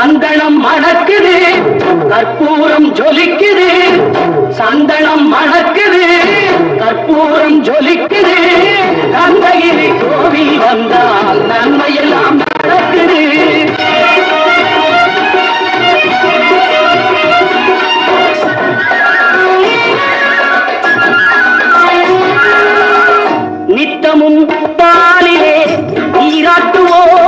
சந்தனம் மணக்குது. கற்பூரம் ஜொலிக்குது. சந்தனம் மணக்குது. கற்பூரம் ஜொலிக்குது. கந்தகிரி கோவில் வந்தால் நன்மையெல்லாம் நடக்குது. நித்தமும் பாலிலே நீராட்டுவோம்.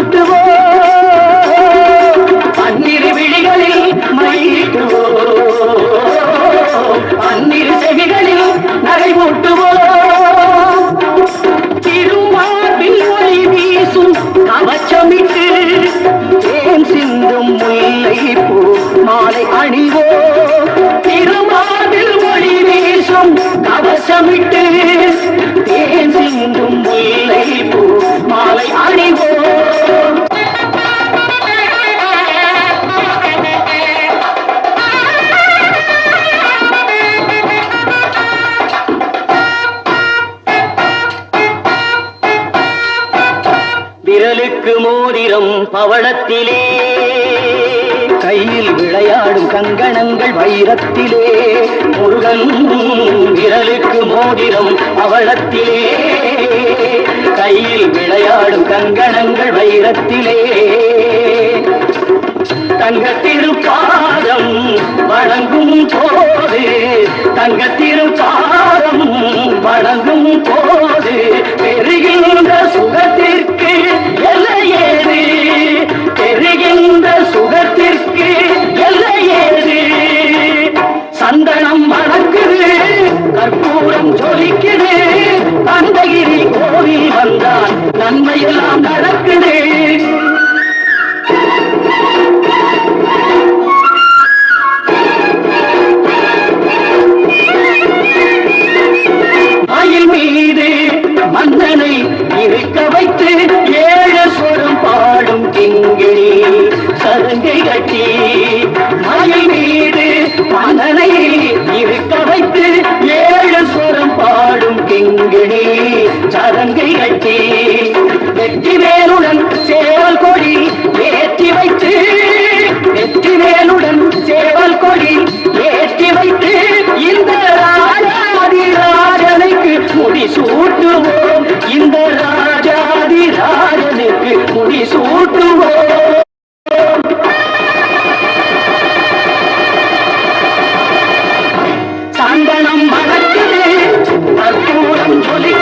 நகை பூட்டுவோ பன்னிரு விழிகளில் மயிலிட்டுவோ பன்னிரு செவிகளில் நகை பூட்டுவோ திருமார்பில் ஒளி வீசும் கவச்சமிட்டு தேன் சிந்தும் முல்லை பூ மாலை அணிவோ? திருமார்பில் ஒளி வீசும் கவசமிட்டு வீரம் பவளத்திலே. கையில் விளையாடும் கங்கணங்கள் வைரத்திலே. முருகன் விரலுக்கு மோதிரம் பவளத்திலே. கையில் விளையாடும் கங்கணங்கள் வைரத்திலே. தங்க திருப்பாதம் வணங்கும் போது தங்க வழ கருங்கை கட்டி மலை மீது மனனை இருக்க வைத்து ஏழு சுரம் பாடும் கிங்கிணி சரங்கை கட்டி வெற்றி வேலுடன் சேவல் கொடி ஏற்றி வைத்து வெற்றி வேலுடன் சேவல் கொடி ஏற்றி வைத்து இந்த ராஜாதி ராஜனுக்கு முடி சூட்டுவோம். இந்த ராஜாதி ராஜனுக்கு முடி சூட்டுவோம். ಬಂದು ಹೋಗಿ